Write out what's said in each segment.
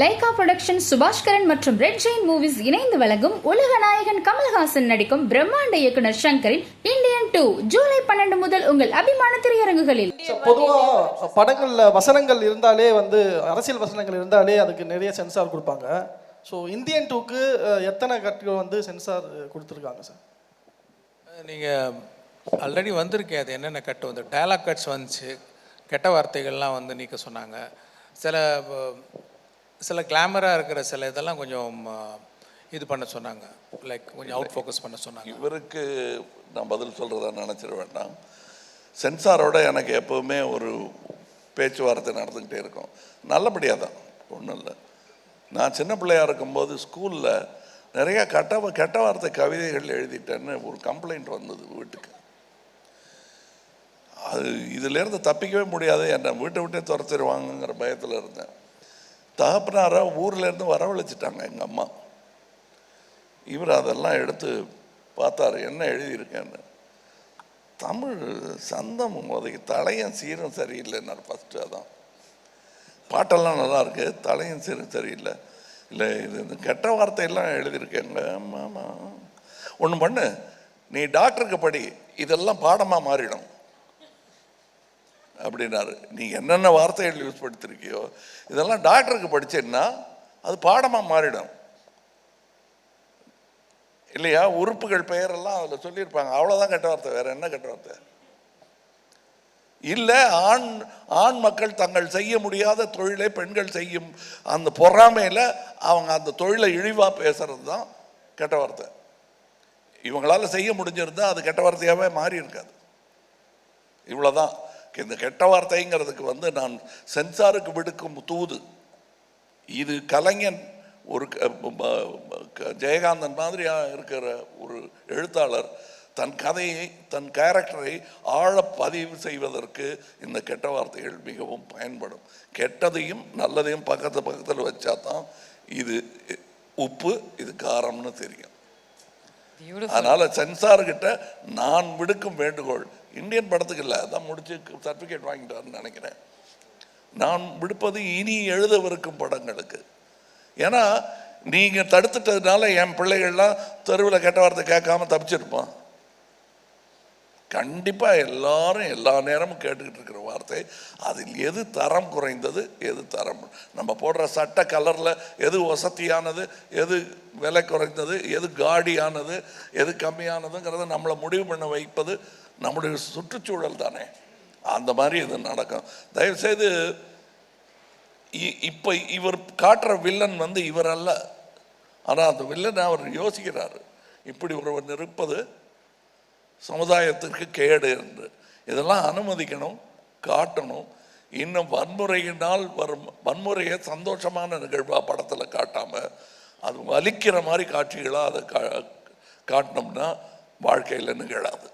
Lyca production Subaskaran மற்றும் red Jain movies இணைந்து வழங்கும் உலக நாயகன் கமல்ஹாசன் நடிக்கும் பிரம்மாண்ட இயக்குனர் சங்கரின் இந்தியன் டூ ஜூலை பன்னெண்டு முதல் உங்கள் அபிமான திரையரங்குகளில். பொதுவாக படங்களில் வசனங்கள் இருந்தாலே வந்து அரசியல் வசனங்கள் இருந்தாலே அதுக்கு நிறைய சென்சார் கொடுப்பாங்க. ஸோ இந்தியன் டூக்கு எத்தனை கட்டுகள் வந்து சென்சார் கொடுத்துருக்காங்க சார் நீங்கள் ஆல்ரெடி வந்திருக்கேன் அது என்னென்ன கட்டு? வந்து டயலாக் கட்ஸ் வந்துச்சு கெட்ட வார்த்தைகள்லாம் வந்து நீக்க சொன்னாங்க. சில சில கிளாமராக இருக்கிற சில இதெல்லாம் கொஞ்சம் இது பண்ண சொன்னாங்க. லைக் கொஞ்சம் அவுட் ஃபோக்கஸ் பண்ண சொன்னாங்க. இவருக்கு நான் பதில் சொல்கிறதா நினச்சிட வேண்டாம். சென்சாரோட எனக்கு எப்போவுமே ஒரு பேச்சுவார்த்தை நடந்துக்கிட்டே இருக்கும். நல்லபடியாக தான் ஒன்றும் இல்லை. நான் சின்ன பிள்ளையாக இருக்கும்போது ஸ்கூலில் நிறையா கெட்ட கெட்ட வார்த்தை கவிதைகள் எழுதிட்டேன்னு ஒரு கம்ப்ளைண்ட் வந்தது வீட்டுக்கு. அது இதிலேருந்து தப்பிக்கவே முடியாது. என்னை வீட்டை விட்டே துரத்திடுவாங்கங்கிற பயத்தில் இருந்தேன். தகப்பனாரை ஊர்லேருந்து வரவழைச்சிட்டாங்க எங்கள் அம்மா. இவர் அதெல்லாம் எடுத்து பார்த்தாரு என்ன எழுதியிருக்கேன்னு? தமிழ் சந்தம் உதவி தலையும் சீரும் சரியில்லைன்னாரு ஃபஸ்ட்டு அதான். பாட்டெல்லாம் நல்லா இருக்கு தலையும் சீரும் சரியில்லை. இல்லை இது இந்த கெட்ட வார்த்தையெல்லாம் எழுதியிருக்கேங்க ஆமாம் ஒன்று பண்ணு நீ டாக்டருக்கு படி இதெல்லாம் பாடமாக மாறிடும். அப்படின்னாரு. நீ என்னென்ன வார்த்தைகள் யூஸ் படுத்திருக்கியோ இதெல்லாம் டாக்டருக்கு படிச்சேன்னா அது பாடமாக மாறிடும். இல்லையா? உறுப்புகள் பெயரெல்லாம் அதில் சொல்லியிருப்பாங்க. அவ்வளோதான் கெட்ட வார்த்தை. வேறு என்ன கெட்ட வார்த்தை? இல்லை ஆண் ஆண் மக்கள் தங்கள் செய்ய முடியாத தொழிலை பெண்கள் செய்யும் அந்த பொறாமையில் அவங்க அந்த தொழிலை இழிவாக பேசுறது தான் கெட்ட வார்த்தை. இவங்களால் செய்ய முடிஞ்சிருந்தால் அது கெட்ட வார்த்தையாகவே மாறி இருக்காது. இவ்வளோதான் இந்த கெட்ட வார்த்தைங்கிறதுக்கு வந்து நான் சென்சாருக்கு விடுக்கும் தூது. இது கலைஞன் ஒரு ஜெயகாந்தன் மாதிரியா இருக்கிற ஒரு எழுத்தாளர் தன் கதையை தன் கேரக்டரை ஆழ பதிவு செய்வதற்கு இந்த கெட்ட வார்த்தைகள் மிகவும் பயன்படும். கெட்டதையும் நல்லதையும் பக்கத்து பக்கத்தில் வச்சா தான் இது உப்பு இது காரம்னு தெரியும். அதனால சென்சார் கிட்ட நான் விடுக்கும் வேண்டுகோள் இந்தியன் படத்துக்கு இல்லை அதான் முடிச்சு சர்டிஃபிகேட் வாங்கிட்டாருன்னு நினைக்கிறேன். நான் விடுப்பது இனி எழுதவிருக்கும் படங்களுக்கு. ஏன்னா நீங்கள் தடுத்துட்டதுனால என் பிள்ளைகள்லாம் தெருவில் கெட்ட வார்த்தை கேட்காம தப்பிச்சிருப்பான். கண்டிப்பாக எல்லாரும் எல்லா நேரமும் கேட்டுக்கிட்டு இருக்கிற வார்த்தை அதில் எது தரம் குறைந்தது எது தரம் நம்ம போடுற சட்ட கலரில் எது வசதியானது எது விலை குறைந்தது எது காடியானது எது கம்மியானதுங்கிறத நம்மளை முடிவு பண்ண வைப்பது நம்முடைய சுற்றுச்சூழல் தானே? அந்த மாதிரி இது நடக்கும். தயவுசெய்து இ- இவர் காட்டுற வில்லன் வந்து இவர் அல்ல ஆனால் அந்த வில்லனை அவர் யோசிக்கிறாரு. இப்படி ஒருவன் இருப்பது சமுதாயத்திற்கு கேடு என்று. இதெல்லாம் அனுமதிக்கணும் காட்டணும். இன்னும் வன்முறையினால் வரும் வன்முறையை சந்தோஷமான நிகழ்வாக படத்தில் காட்டாமல் அது வலிக்கிற மாதிரி காட்சிகளாக அதை கா காட்டினோம்னா வாழ்க்கையில் நிகழாது.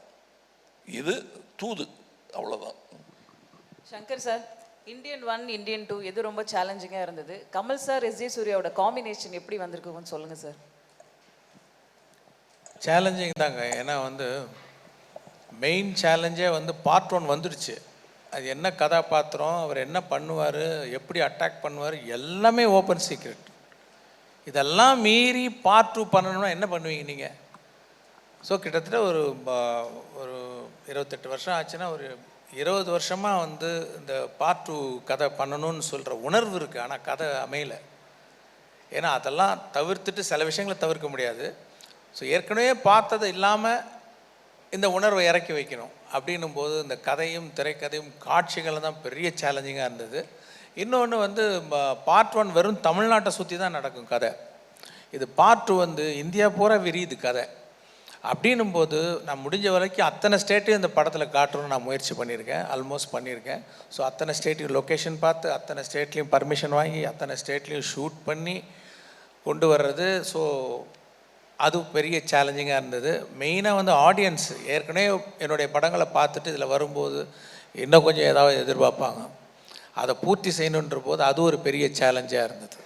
இது தூது அவ்வளவுதான். Shankar sir Indian one Indian two எது ரொம்ப சேலஞ்சிங்காக இருந்தது? கமல் சார் எஸ் ஜே சூர்யாவோட காம்பினேஷன் எப்படி வந்திருக்குன்னு சொல்லுங்க சார். சேலஞ்சிங் தாங்க. ஏன்னா வந்து மெயின் சேலஞ்சே வந்து பார்ட் ஒன் வந்துடுச்சு அது என்ன கதாபாத்திரம் அவர் என்ன பண்ணுவார் எப்படி அட்டாக் பண்ணுவார் எல்லாமே ஓப்பன் சீக்ரெட் இதெல்லாம் மீறி பார்ட் டூ பண்ணணும்னா என்ன பண்ணுவீங்க நீங்கள் ஸோ கிட்டத்தட்ட ஒரு ப- ஒரு இருபத்தெட்டு வருஷம் ஆச்சுன்னா ஒரு இருபது வருஷமாக வந்து இந்த பார்ட் டூ கதை பண்ணணும்னு சொல்கிற உணர்வு இருக்குது ஆனால் கதை அமையலை. ஏன்னா அதெல்லாம் தவிர்த்துட்டு சில விஷயங்களை தவிர்க்க முடியாது. ஸோ ஏற்கனவே பார்த்தது இல்லாமல் இந்த உணர்வை இறக்கி வைக்கணும். அப்படின்னும் போது இந்த கதையும் திரைக்கதையும் காட்சிகள் தான் பெரிய சேலஞ்சிங்காக இருந்தது. இன்னொன்று வந்து பார்ட் ஒன் வெறும் தமிழ்நாட்டை சுற்றி தான் நடக்கும் கதை. இது பார்ட் டூ வந்து இந்தியா பூரா விரியுது கதை. அப்படின்னும் போது நான் முடிஞ்ச வரைக்கும் அத்தனை ஸ்டேட்டையும் இந்த படத்தில் காட்டணும்னு நான் முயற்சி பண்ணியிருக்கேன் ஆல்மோஸ்ட் பண்ணியிருக்கேன். ஸோ அத்தனை ஸ்டேட்டையும் லொக்கேஷன் பார்த்து அத்தனை ஸ்டேட்லேயும் பர்மிஷன் வாங்கி அத்தனை ஸ்டேட்லேயும் ஷூட் பண்ணி கொண்டு வர்றது. ஸோ அது பெரிய சேலஞ்சிங்காக இருந்தது. மெயினாக வந்து ஆடியன்ஸ் ஏற்கனவே என்னுடைய படங்களை பார்த்துட்டு இதில் வரும்போது இன்னும் கொஞ்சம் ஏதாவது எதிர்பார்ப்பாங்க. அதை பூர்த்தி செய்யணுன்ற போது அது ஒரு பெரிய சேலஞ்சாக இருந்தது.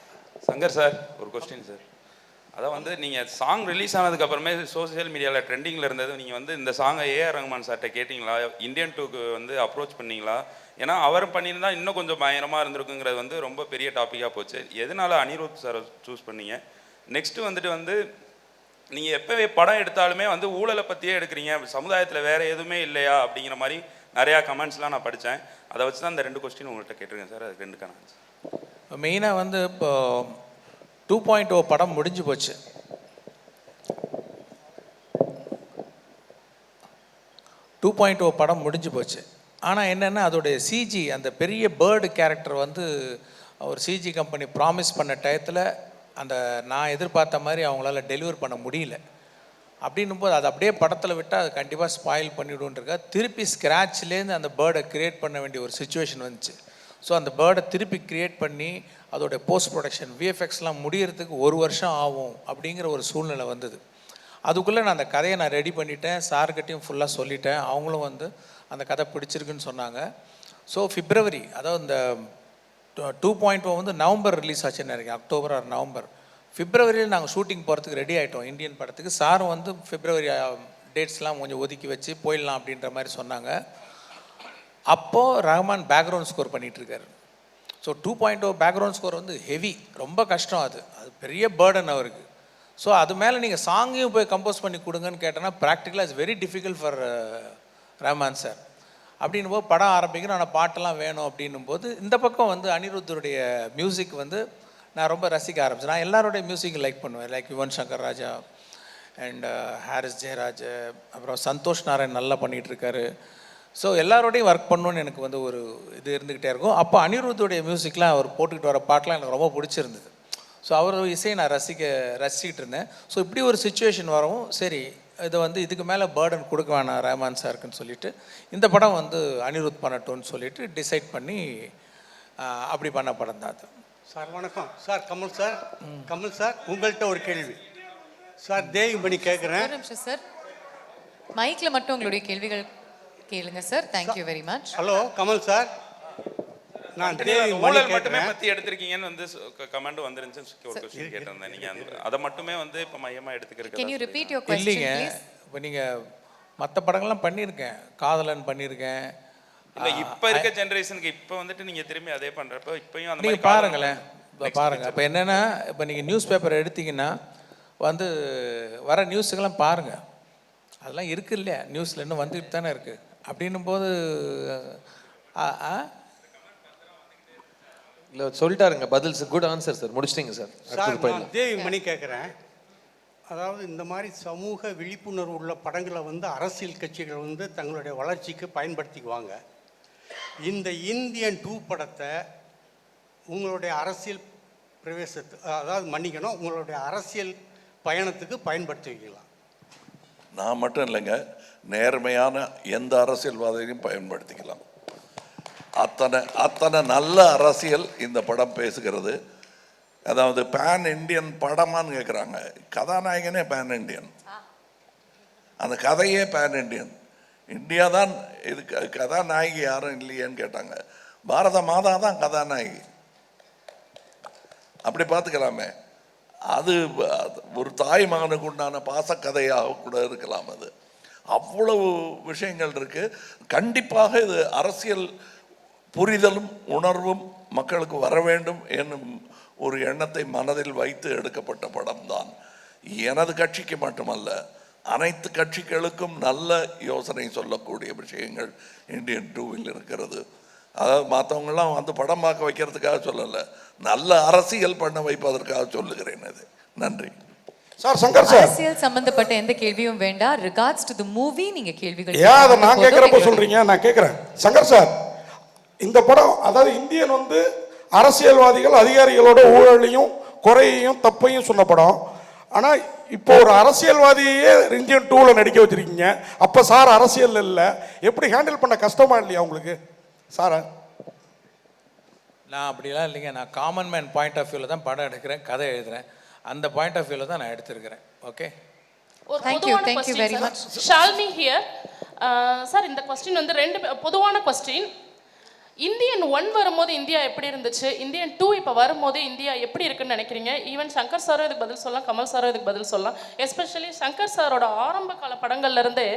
சங்கர் சார் ஒரு கொஸ்டின் சார் அதான் வந்து நீங்கள் சாங் ரிலீஸ் ஆனதுக்கு அப்புறமே சோஷியல் மீடியாவில் ட்ரெண்டிங்கில் இருந்தது நீங்கள் வந்து இந்த சாங்கை ஏஆர் ரஹ்மான் சார்கிட்ட கேட்டிங்களா? இந்தியன் டூக்கு வந்து அப்ரோச் பண்ணீங்களா? ஏன்னா அவர் பண்ணியிருந்தா இன்னும் கொஞ்சம் பயங்கரமாக இருந்திருக்குங்கிறது வந்து ரொம்ப பெரிய டாப்பிக்காக போச்சு. எதனால அனிருத் சாரை சூஸ் பண்ணீங்க? நெக்ஸ்ட்டு வந்துட்டு வந்து நீங்கள் எப்போவே படம் எடுத்தாலுமே வந்து ஊழலை பற்றியே எடுக்கிறீங்க. சமுதாயத்தில் வேறு எதுவுமே இல்லையா? அப்படிங்கிற மாதிரி நிறையா கமெண்ட்ஸ்லாம் நான் படித்தேன் அதை வச்சு தான் இந்த ரெண்டு கொஸ்டின் உங்கள்கிட்ட கேட்டிருக்கேன் சார் அதுக்கு ரெண்டுக்கான மெயினாக வந்து இப்போ டூ பாயிண்ட் ஓ படம் முடிஞ்சு போச்சு. டூ பாயிண்ட் ஓ படம் முடிஞ்சு போச்சு. ஆனால் என்னென்னா அதோடைய சிஜி அந்த பெரிய பேர்டு கேரக்டர் வந்து ஒரு சிஜி கம்பெனி ப்ராமிஸ் பண்ண டயத்தில் அந்த நான் எதிர்பார்த்த மாதிரி அவங்களால டெலிவர் பண்ண முடியல. அப்படின்னும் போது அது அப்படியே படத்தில் விட்டால் அது கண்டிப்பாக ஸ்பாயில் பண்ணிவிடுன்றக்கா திருப்பி ஸ்க்ராட்ச்லேருந்து அந்த பேர்டை க்ரியேட் பண்ண வேண்டிய ஒரு சுச்சுவேஷன் வந்துச்சு. ஸோ அந்த பேர்டை திருப்பி க்ரியேட் பண்ணி அதோடய போஸ்ட் ப்ரொடக்ஷன் விஎஃப்எக்ஸ்லாம் முடியறதுக்கு ஒரு வருஷம் ஆகும் அப்படிங்கிற ஒரு சூழ்நிலை வந்தது. அதுக்குள்ளே நான் அந்த கதையை நான் ரெடி பண்ணிட்டேன். சார்கிட்டையும் ஃபுல்லாக சொல்லிட்டேன். அவங்களும் வந்து அந்த கதை பிடிச்சிருக்குன்னு சொன்னாங்க. ஸோ ஃபிப்ரவரி அதாவது இந்த டூ பாயிண்ட் வந்து நவம்பர் ரிலீஸ் ஆச்சுன்னு நினைக்கிறேன் அக்டோபர் ஆர் நவம்பர். ஃபிப்ரவரியில் நாங்கள் ஷூட்டிங் போகிறதுக்கு ரெடி ஆகிட்டோம் இந்தியன் படத்துக்கு. சாரும் வந்து ஃபிப்ரவரி டேட்ஸ்லாம் கொஞ்சம் ஒதுக்கி வச்சு போயிடலாம் அப்படின்ற மாதிரி சொன்னாங்க. அப்போது Rahman background score பண்ணிகிட்ருக்காரு so two point O background score வந்து ஹெவி ரொம்ப கஷ்டம் அது. அது பெரிய பேர்டன் அவருக்கு. ஸோ அது மேலே நீங்கள் சாங்கையும் போய் கம்போஸ் பண்ணி கொடுங்கன்னு கேட்டோன்னா ப்ராக்டிக்கலாக it's very difficult for Rahman sir அப்படின்னும் போது படம் ஆரம்பிக்கணும் ஆனால் பாட்டெல்லாம் வேணும் அப்படின்னும் போது இந்த பக்கம் வந்து அனிருத்தருடைய மியூசிக் வந்து நான் ரொம்ப ரசிக்க ஆரம்பிச்சேன். நான் எல்லாருடைய மியூசிக் லைக் பண்ணுவேன். லைக் யுவன் சங்கர் ராஜா அண்ட் ஹாரிஸ் ஜெயராஜ் அப்புறம் சந்தோஷ் நாராயண் நல்லா பண்ணிகிட்டு இருக்காரு ஸோ எல்லாரோடையும் ஒர்க் பண்ணணும்னு எனக்கு வந்து ஒரு இது இருந்துக்கிட்டே இருக்கும். அப்போ அனிருத்துடைய மியூசிக்லாம் அவர் போட்டுக்கிட்டு வர பாட்டெலாம் எனக்கு ரொம்ப பிடிச்சிருந்தது. ஸோ அவர் இசையை நான் ரசிக்க ரசிச்சிக்கிட்டு இருந்தேன். ஸோ இப்படி ஒரு சுச்சுவேஷன் வரவும் சரி இதை வந்து இதுக்கு மேலே பேர்டன் கொடுக்க வேணாம் ரஹ்மான் சாருக்குன்னு சொல்லிட்டு இந்த படம் வந்து அனிருத் பண்ணட்டும்னு சொல்லிட்டு டிசைட் பண்ணி அப்படி பண்ண படம் தான் அது. சார் வணக்கம். Sir Kamal sir Kamal sir உங்கள்கிட்ட ஒரு கேள்வி. சார் தேவிமணி கேட்குறேன் ஒரு நிமிஷம் சார் மைக்ல மட்டும் உங்களுடைய கேள்விகள் கேளுங்க sir thank you very much hello Kamal sir நான் நீங்க ஊழல் மட்டுமே பத்தி எடுத்திருக்கீங்கன்னு வந்து கமெண்ட் வந்துருந்துச்சு ஒரு கொஸ்டின் கேட்டிருந்தேன். நீங்க அந்த- அதை மட்டுமே வந்து இப்ப மையமா எடுத்துக்கிறீங்க கேன் யூ யுவர் இல்லைங்க. இப்போ நீங்கள் மற்ற படங்கள்லாம் பண்ணியிருக்கேன். காதலன் பண்ணியிருக்கேன். இல்ல இப்ப இருக்க ஜெனரேஷனுக்கு இப்ப வந்துட்டு நீங்க திரும்பி அதே பண்றப்ப இப்பயும் அந்த மாதிரி பாருங்களேன். இப்போ பாருங்கள் இப்போ என்னென்னா இப்போ நீங்கள் நியூஸ் பேப்பர் எடுத்தீங்கன்னா வந்து வர நியூஸுக்கெல்லாம் பாருங்கள் அதெல்லாம் இருக்கு இல்லையா நியூஸில் இன்னும் வந்துட்டு தானே இருக்குது அப்படின்னும் போது இல்லை சொல்லிட்டாருங்க பதில் குட் ஆன்சர் சார் முடிச்சிட்டிங்க சார் சார் தேவி மணி கேட்குறேன் அதாவது இந்த மாதிரி சமூக விழிப்புணர்வு உள்ள படங்களை வந்து அரசியல் கட்சிகள் வந்து தங்களுடைய வளர்ச்சிக்கு பயன்படுத்திக்குவாங்க. இந்த இந்தியன் டூ படத்தை உங்களுடைய அரசியல் பிரவேசத்து அதாவது மன்னிக்கணும் உங்களுடைய அரசியல் பயணத்துக்கு பயன்படுத்திக்கலாம் நான் மட்டும் இல்லைங்க நேர்மையான எந்த அரசியல்வாதியையும் பயன்படுத்திக்கலாம். அத்தனை அத்தனை நல்ல அரசியல் இந்த படம் பேசுகிறது. அதாவது பேன் இண்டியன் படமான்னு கேட்குறாங்க கதாநாயகனே பேன் இண்டியன் அந்த கதையே பேன் இண்டியன் இந்தியா தான் இது க- கதாநாயகி யாரும் இல்லையேன்னு கேட்டாங்க. பாரத மாதா தான் கதாநாயகி. அப்படி பார்த்துக்கலாமே. அது அது ஒரு தாய் மகனுக்கு உண்டான பாசக்கதையாக கூட இருக்கலாம் அது. அவ்வளவு விஷயங்கள் இருக்கு. கண்டிப்பாக இது அரசியல் புரிதலும் உணர்வும் மக்களுக்கு வர வேண்டும் என்னும் ஒரு எண்ணத்தை மனதில் வைத்து எடுக்கப்பட்ட படம் தான் எனது கட்சிக்கு மட்டுமல்ல அனைத்து கட்சிகளுக்கும் நல்ல யோசனை சொல்லக்கூடிய விஷயங்கள் இந்தியன் டூவில் இருக்கிறது. அதாவது மற்றவங்களாம் வந்து படம் பார்க்க வைக்கிறதுக்காக சொல்லலை நல்ல அரசியல் பண்ண வைப்பதற்காக சொல்லுகிறேன் அது. நன்றி. சார் சங்கர் சார் அரசியல் சம்பந்தப்பட்ட எந்த கேள்வியும் வேண்டாம். ரிகார்ட்ஸ் டு தி மூவி நீங்க கேள்விகள் ஏன் அதை நான். கேட்குறப்ப சொல்றீங்க? நான் கேட்குறேன். சங்கர் சார் இந்த படம் அதாவது இந்தியன் வந்து அரசியல்வாதிகள் அதிகாரிகளோட ஊழலையும் குறையையும் தப்பையும் சொன்ன படம். ஆனால் இப்போ ஒரு அரசியல்வாதியே இந்தியன் டூவில் நடிக்க வச்சிருக்கீங்க. அப்போ சார் அரசியல் இல்லை. எப்படி ஹேண்டில் பண்ண கஷ்டமா இல்லையா உங்களுக்கு? சாரா நான் அப்படிலாம் இல்லைங்க. நான் காமன் மேன் பாயிண்ட் ஆஃப் வியூவில் தான் படம் எடுக்கிறேன் கதை எழுதுறேன். அந்த பாயிண்ட் ஆஃப் வியூவில் தான் நான் எடுத்திருக்கிறேன். ஓகே ஒரு Thank you, பொதுவான thank you question, very sir. much. Shalmi here sir இந்த கொஸ்டின் வந்து ரெண்டு பொதுவான கொஸ்டின் இந்தியன் ஒன் வரும்போது இந்தியா எப்படி இருந்துச்சு? இந்தியன் டூ இப்போ வரும்போது இந்தியா எப்படி இருக்குன்னு நினைக்கிறீங்க? ஈவன் சங்கர் சாரும் இதுக்கு பதில் சொல்லலாம் கமல் சாரும் இதுக்கு பதில் சொல்லலாம். எஸ்பெஷலி சங்கர் சாரோட ஆரம்ப கால படங்கள்ல இருந்தே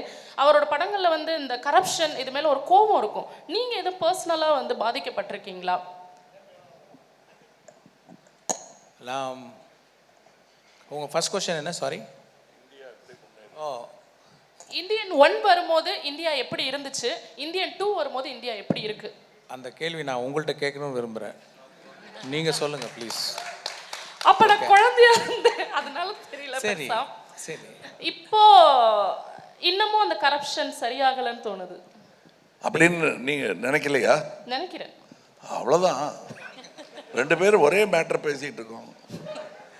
அவரோட படங்கள்ல வந்து இந்த கரப்ஷன் இது மேல ஒரு கோபம் இருக்கும். நீங்க எதுவும் பர்சனலாக வந்து பாதிக்கப்பட்டிருக்கீங்களா? நான் உங்கள் ஃபர்ஸ்ட் கொஸ்டின் என்ன? Sorry oh. இந்தியன் ஒன் வரும்போது இந்தியா எப்படி இருந்துச்சு? இந்தியன் டூ வரும்போது இந்தியா எப்படி இருக்கு? அந்த கேள்வி நான் உங்கள்கிட்ட கேட்கணும்னு விரும்புகிறேன் நீங்கள் சொல்லுங்கள் ப்ளீஸ் அப்ப நான் குழந்தையா இருந்தேன். அதனால தெரியல சரி. சரி. இப்போ இன்னமும் அந்த கரப்ஷன் சரியாகலன்னு தோணுது. அப்படின்னு நீங்க நினைக்கலையா? நினைக்கிறேன். அவ்வளவுதான். ரெண்டு பேரும் ஒரே மேட்டர் பேசிட்டு இருக்கோம்.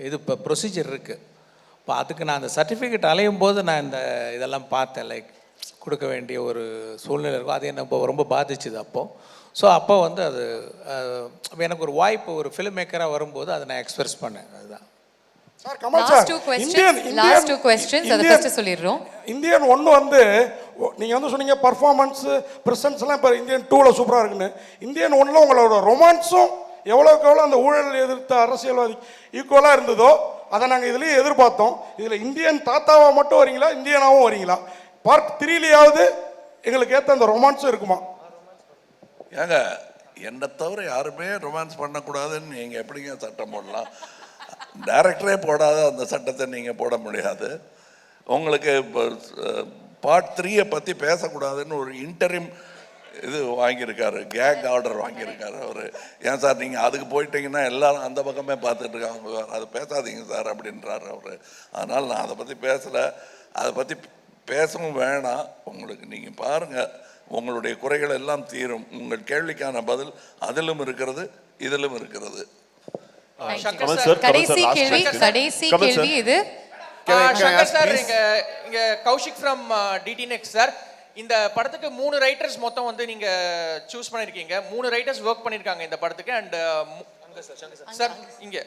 இது இப்போ ப்ரொசீஜர் இருக்குது இப்போ அதுக்கு நான் அந்த சர்டிஃபிகேட் அலையும் போது நான் இந்த இதெல்லாம் பார்த்தேன் லைக் கொடுக்க வேண்டிய ஒரு சூழ்நிலை இருக்கும். அது என்ன ரொம்ப பாதிச்சுது அப்போது ஸோ அப்போ வந்து அது எனக்கு ஒரு வாய்ப்பு ஒரு ஃபிலிம் மேக்கராக வரும்போது அதை நான் எக்ஸ்பிரஸ் பண்ணேன். அதுதான். இந்தியன் ஒன்று வந்து ஓ, நீங்க வந்து சொன்னீங்க பர்ஃபார்மன்ஸ் பிரசன்ஸ் எல்லாம் இப்போ இந்தியன் டூவில் சூப்பராக இருக்குன்னு. இந்தியன் ஒன்றில் உங்களோட ரொமான்ஸும் எவ்வளோக்கு எவ்வளோ அந்த ஊழல் எதிர்த்த அரசியல்வாதி ஈக்குவலாக இருந்ததோ அதை நாங்கள் இதுலேயும் எதிர்பார்த்தோம். இதில் இந்தியன் தாத்தாவாக மட்டும் வரீங்களா? இந்தியனாகவும் வரீங்களா? பார்ட் த்ரீலையாவது எங்களுக்கு ஏற்ற அந்த ரொமான்ஸும் இருக்குமா? ஏங்க என்னை தவிர யாருமே ரொமான்ஸ் பண்ணக்கூடாதுன்னு நீங்கள் எப்படிங்க சட்டம் போடலாம்? டேரக்டரே போடாத அந்த சட்டத்தை நீங்கள் போட முடியாது. உங்களுக்கு பார்ட் த்ரீயை பற்றி பேசக்கூடாதுன்னு ஒரு இன்டரிம் இது வாங்கியிருக்காரு கேக் ஆர்டர் வாங்கியிருக்காரு அவர். ஏன் சார் நீங்கள் அதுக்கு போயிட்டீங்கன்னா எல்லாரும் அந்த பக்கமே பார்த்துட்டு இருக்காங்க அது பேசாதீங்க சார் அப்படின்றாரு அவர். அதனால் நான் அதை பற்றி பேசலை. அதை பற்றி பேசவும் வேணாம். உங்களுக்கு நீங்கள் பாருங்கள் உங்களுடைய குறைகள் எல்லாம் தீரும். உங்கள் கேள்விக்கான பதில் அதிலும் இருக்கிறது இதிலும் இருக்கிறது. கடைசி கேள்வி கடைசி கேள்வி இது. சங்கர் சார் இங்க இங்க Kaushik from DD next sir இந்த படத்துக்கு மூணு ரைட்டர்ஸ் மொத்தம் வந்து நீங்க சூஸ் பண்ணிருக்கீங்க. மூணு ரைட்டர்ஸ் ஒர்க் பண்ணிருக்காங்க இந்த படத்துக்கு அண்ட் சார் இங்க.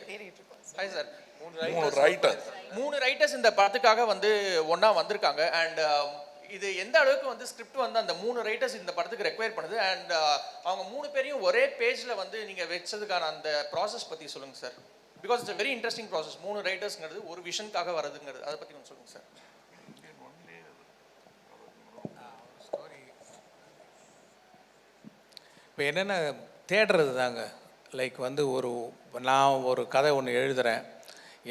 ஹாய் சார் மூணு ரைட்டர் மூணு ரைட்டர்ஸ் இந்த படத்துக்காக வந்து ஒண்ணா வந்திருக்காங்க. அண்ட் இது எந்த அளவுக்கு வந்து ஸ்கிரிப்ட் வந்து அந்த மூணு ரைட்டர்ஸ் இந்த படத்துக்கு ரெக்வயர் பண்ணுது? அண்ட் அவங்க மூணு பேரையும் ஒரே பேஜ்ல வந்து நீங்க வச்சதுக்கான அந்த ப்ராசஸ் பத்தி சொல்லுங்க sir because it's very interesting process மூணு ரைட்டர்ஸ்ங்கிறது ஒரு விஷனுக்காக வரதுங்கிறது அதை பத்தி கொஞ்சம் சொல்லுங்க சார் இப்போ என்னென்ன தேடுறது தாங்க லைக் வந்து ஒரு நான் ஒரு கதை ஒன்று எழுதுகிறேன்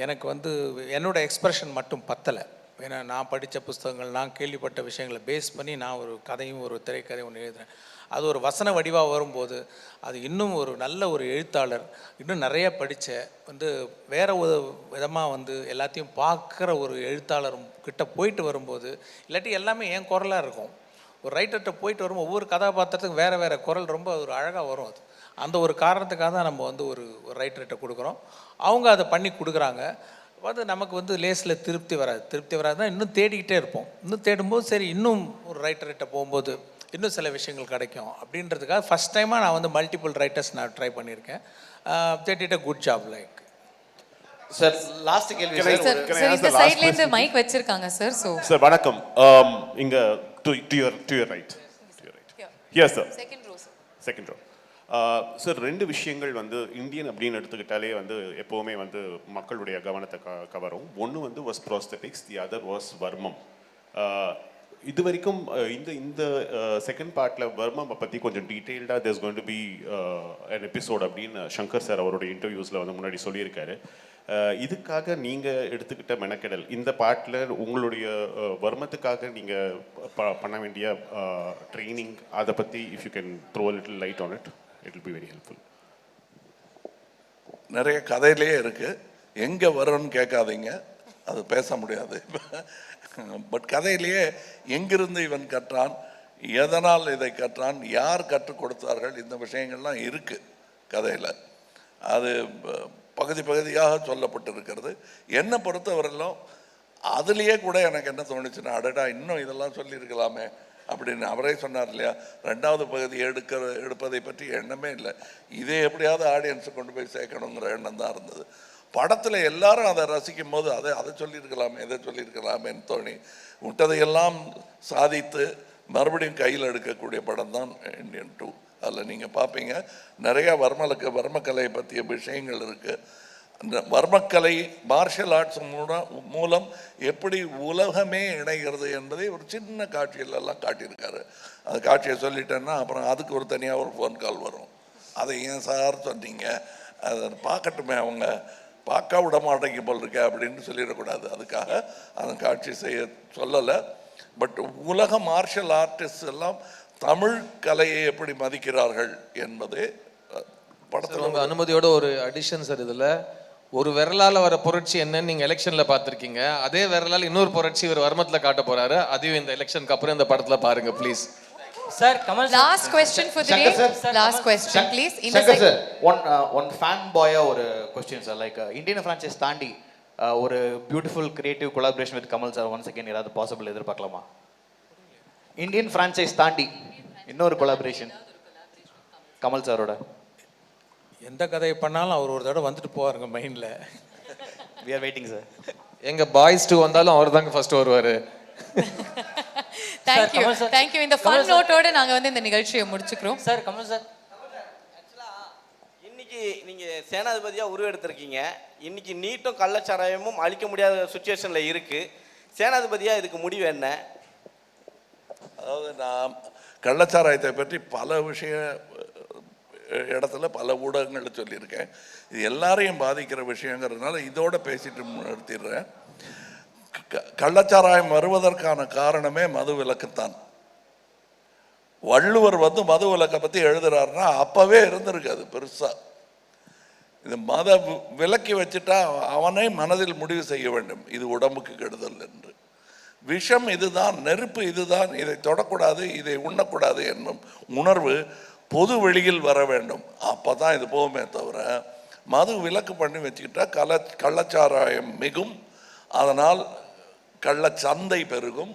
எனக்கு வந்து என்னோட எக்ஸ்ப்ரெஷன் மட்டும் பத்தலை. ஏன்னா நான் படித்த புஸ்தகங்கள் நான் கேள்விப்பட்ட விஷயங்களை பேஸ் பண்ணி நான் ஒரு கதையும் ஒரு திரைக்கதை ஒன்று எழுதுகிறேன் அது ஒரு வசன வடிவாக வரும்போது அது இன்னும் ஒரு நல்ல ஒரு எழுத்தாளர் இன்னும் நிறைய படித்த வந்து வேறு ஒரு விதமாக வந்து எல்லாத்தையும் பார்க்குற ஒரு எழுத்தாளர் கிட்ட போயிட்டு வரும்போது இல்லாட்டி எல்லாமே என் குரலாக இருக்கும். ஒரு ரைட்டர்கிட்ட போயிட்டு வரும் ஒவ்வொரு கதாபாத்திரத்துக்கும் வேறு வேறு குரல் ரொம்ப ஒரு அழகாக வரும் அது. அந்த ஒரு காரணத்துக்காக தான் நம்ம வந்து ஒரு ஒரு ரைட்டர்கிட்ட கொடுக்குறோம். அவங்க அதை பண்ணி கொடுக்குறாங்க. வந்து நமக்கு வந்து லேஸில் திருப்தி வராது. திருப்தி வராதுன்னா இன்னும் தேடிக்கிட்டே இருப்போம். இன்னும் தேடும்போது சரி இன்னும் ஒரு ரைட்டர்கிட்ட போகும்போது இன்னும் சில விஷயங்கள் கிடைக்கும் அப்படின்றதுக்காக ஃபஸ்ட் டைமாக நான் வந்து மல்டிபிள் ரைட்டர்ஸ் நான் ட்ரை பண்ணியிருக்கேன். தேட்டிட்ட good job like sir last கேள்வி சார் இந்த சைடுல இருந்து மைக் வச்சிருக்காங்க சார் சோ சார் வணக்கம். Um, இங்க to to your to your right to your right yes sir second row sir second row sir ரெண்டு விஷயங்கள் வந்து இந்தியன் அப்படின்னு எடுத்துக்கிட்டாலே வந்து எப்போவுமே வந்து மக்களுடைய கவனத்தை க கவரும். ஒன்று வந்து was prosthetics the other was varmam Uh, இது வரைக்கும் uh, இந்த இந்த செகண்ட் பார்ட்டில் வர்மம் பற்றி கொஞ்சம் டீட்டெயில்டாக there's going to be an episode அப்படின்னு சங்கர் சார் அவரோட இன்டர்வியூஸில் வந்து முன்னாடி சொல்லியிருக்காரு. Uh, இதுக்காக நீங்கள் எடுத்துக்கிட்ட மெனக்கெடல். இந்த பாட்டில் உங்களுடைய வர்மத்துக்காக நீங்கள் ப பண்ண வேண்டிய ட்ரைனிங் அதை பற்றி if you can throw little light on it it will be very helpful நிறைய கதையிலேயே இருக்குது எங்கே வரும்னு கேட்காதீங்க. அது பேச முடியாது. பட் கதையிலேயே எங்கிருந்து இவன் கற்றான் எதனால் இதை கற்றான் யார் கற்றுக் கொடுத்தார்கள் இந்த விஷயங்கள்லாம் இருக்குது கதையில். அது பகுதி பகுதியாக சொல்லப்பட்டிருக்கிறது. என்னை பொறுத்தவரையிலும் அதுலேயே கூட எனக்கு என்ன தோணுச்சுன்னா அடடா இன்னும் இதெல்லாம் சொல்லியிருக்கலாமே அப்படின்னு அவரே சொன்னார் இல்லையா? ரெண்டாவது பகுதி எடுக்கிற எடுப்பதை பற்றி எண்ணமே இல்லை. இதே எப்படியாவது ஆடியன்ஸை கொண்டு போய் சேர்க்கணுங்கிற எண்ணம் தான் இருந்தது. படத்தில் எல்லாரும் அதை ரசிக்கும் போது அதை அதை சொல்லியிருக்கலாமே இதை சொல்லியிருக்கலாமேன்னு தோணி விட்டதையெல்லாம் சாதித்து மறுபடியும் கையில் எடுக்கக்கூடிய படம் தான் இண்டியன் டூ அதில் நீங்கள் பார்ப்பீங்க. நிறையா வர்மலுக்கு வர்மக்கலையை பற்றிய விஷயங்கள் இருக்குது அந்த வர்மக்கலை மார்ஷல் ஆர்ட்ஸ் மூலம் மூலம் எப்படி உலகமே இணைகிறது என்பதை ஒரு சின்ன காட்சியிலெல்லாம் காட்டியிருக்காரு. அந்த காட்சியை சொல்லிட்டேன்னா அப்புறம் அதுக்கு ஒரு தனியாக ஒரு ஃபோன் கால் வரும். அதை ஏன் சார் சொன்னீங்க? அதை பார்க்கட்டுமே அவங்க. பார்க்க விட மாட்டேங்க போல் இருக்க அப்படின்னு சொல்லிடக்கூடாது. அதுக்காக அந்த காட்சி செய்ய சொல்லலை. பட் உலக மார்ஷல் ஆர்டிஸ்ட் எல்லாம் தமிழ் கலையை எப்படி மதிக்கிறார்கள் என்பதே படத்தில் அனுமதியோட ஒரு அடிஷன் சார் இதுல. ஒரு விரலால வர புரட்சி என்னன்னு நீங்க எலெக்ஷன்ல பார்த்திருக்கீங்க. அதே விரலால இன்னொரு புரட்சி இவர் வர்மத்துல காட்ட போறாரு. அதையும் இந்த எலெக்ஷனுக்கு அப்புறம் இந்த படத்துல பாருங்க please sir Kamal last question for the day. Last question please இந்த Shankar sir one one fan பாயா ஒரு question sir like Indian franchise தாண்டி uh, ஒரு beautiful creative collaboration with Kamal sir one second ஏதாவது பாசிபிள் எதிர்பார்க்கலாமா? Indian franchise தாண்டி இன்னொரு collaboration Kamal சாரோட. எந்த கதையை பண்ணாலும் அவர் ஒரு தடவை வந்துட்டு போவாருங்க மைண்டில் வி ஆர் வெயிட்டிங் சார் எங்க பாய்ஸ் டூ வந்தாலும் அவர் தாங்க ஃபர்ஸ்ட் வருவாரு. Thank you Kamal sir. Thank you இந்த ஃபன். நோட்டோட நாங்க வந்து இந்த நிகழ்ச்சியை முடிச்சுக்கிறோம். சார் கமல் சார் இன்னைக்கு நீங்க சேனாதிபதியா உருவெடுத்திருக்கீங்க. இன்னைக்கு நீட்டும் கள்ளச்சாராயமும் அழிக்க முடியாத சுச்சுவேஷன்ல இருக்கு. சேனாதிபதியா இதுக்கு முடிவு என்ன? அதாவது நான் கள்ளச்சாராயத்தை பற்றி பல விஷய இடத்துல பல ஊடகங்கள் சொல்லியிருக்கேன். இது எல்லாரையும் பாதிக்கிற விஷயங்கிறதுனால இதோட பேசிட்டு நிறுத்திடுறேன். க- கள்ளச்சாராயம் வருவதற்கான காரணமே மது விலக்குத்தான். வள்ளுவர் வந்து மது விலக்கை பற்றி எழுதுறாருன்னா அப்போவே இருந்திருக்கு அது பெருசாக இது மத விலக்கி வச்சுட்டா அவனே மனதில் முடிவு செய்ய வேண்டும். இது உடம்புக்கு கெடுதல் என்று. விஷம் இதுதான் நெருப்பு இதுதான் இதை தொடக்கூடாது இதை உண்ணக்கூடாது என்னும் உணர்வு பொது வெளியில் வர வேண்டும். அப்போ தான் இது போகுமே தவிர மது விலக்கு பண்ணி வச்சுக்கிட்டா கள்ள கள்ளச்சாராயம் மிகும். அதனால் கள்ளச்சந்தை பெருகும்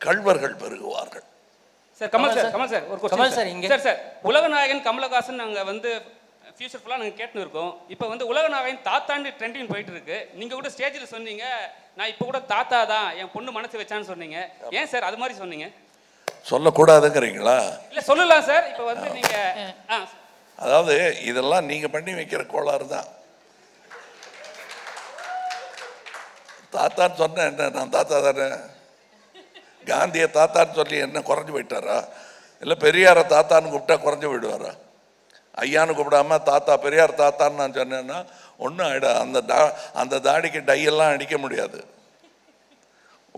கள்வர்கள் பெருகுவார்கள். Sir Kamal sir Kamal sir ஒரு கமல் சார் இங்க. சார் சார் உலகநாயகன் கமலஹாசன் நாங்கள் வந்து ஃபியூச்சர் ஃபுல்லாக நாங்கள் கேட்டுன்னு இருக்கோம். இப்போ வந்து உலகநாயகன் தாத்தாண்டு ட்ரெண்டிங் போயிட்டு இருக்கு. நீங்கள் கூட ஸ்டேஜில் சொன்னீங்க நான் இப்போ கூட தாத்தா தான் என் பொண்ணு மனசு வச்சான்னு சொன்னீங்க. ஏன் சார் அது மாதிரி சொன்னீங்க? சொல்லக்கூடாதுங்கிறீங்களா? இல்லை சொல்லலாம் சார். இப்போ வந்து நீங்கள் ஆ. அதாவது இதெல்லாம் நீங்க பண்ணி வைக்கிற கோளாறு தான். தாத்தான்னு சொன்னேன் என்ன நான் தாத்தா தானே? காந்தியை தாத்தான்னு சொல்லி என்ன குறைஞ்சு போயிட்டாரா? இல்லை பெரியாரை தாத்தான்னு கூப்பிட்டா குறைஞ்சு போயிடுவாரா? ஐயான்னு கூப்பிடாம தாத்தா பெரியார் தாத்தான்னு நான் சொன்னேன்னா ஒன்றும் ஆயிடா அந்த டா அந்த தாடிக்கு டையெல்லாம் அடிக்க முடியாது.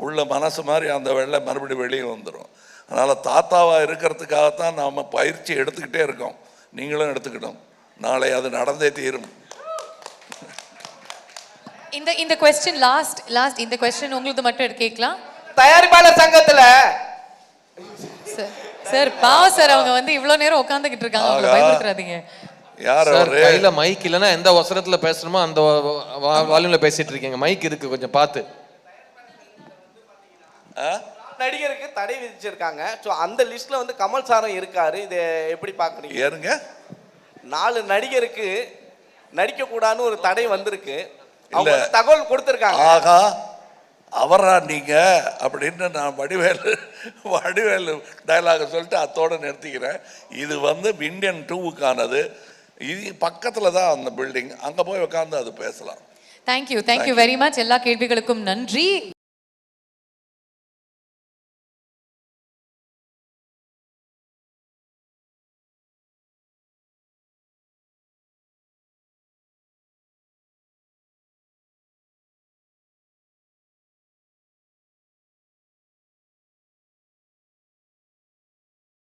உள்ள மனசு மாதிரி அந்த வெள்ளை மறுபடியும் வெளியே வந்துடும் அதனால் தாத்தாவாக இருக்கிறதுக்காகத்தான் நாம் பயிற்சி எடுத்துக்கிட்டே இருக்கோம். நீங்களும் எடுத்துக்கிட்டோம் நாளை அது நடந்தே தீரும். இந்த இந்த கொஸ்டின் லாஸ்ட் லாஸ்ட் இந்த கொஸ்டின் உங்களுக்கு மட்டும் எடுத்து கேட்கலாம். தயாரிப்பாளர் சங்கத்துல சார் சார் பாவம் சார் அவங்க வந்து இவ்வளவு நேரம் உட்காந்துக்கிட்டு இருக்காங்க. அவங்களை. பயமுறுத்துறாதீங்க யார் சார் அவரு? கையில மைக் இல்லைன்னா எந்த அவசரத்துல பேசணுமோ அந்த வால்யூம்ல பேசிட்டு இருக்கீங்க. மைக் இருக்கு கொஞ்சம் பார்த்து. ஆ? நடிகருக்கு தடை விதிச்சிருக்காங்க. ஸோ அந்த லிஸ்ட்ல வந்து கமல் சாரும் இருக்காரு. இதை எப்படி பாக்குறீங்க ஏறுங்க நாலு நடிகருக்கு நடிக்க கூடாதுன்னு ஒரு தடை வந்திருக்கு. அவங்க இல்ல. வந்து தகவல் கொடுத்திருக்காங்க. ஆகா. அவரா நீங்க அப்படின்னு நான் வடிவேலு வடிவேலு டயலாக சொல்லிட்டு அத்தோட நிறுத்திக்கிறேன். இது வந்து இந்தியன் டூவுக்கானது. இது பக்கத்துல தான் அந்த பில்டிங் அங்க போய் உட்காந்து அது பேசலாம். தேங்க்யூ தேங்க்யூ வெரி மச் எல்லா கேள்விகளுக்கும் நன்றி.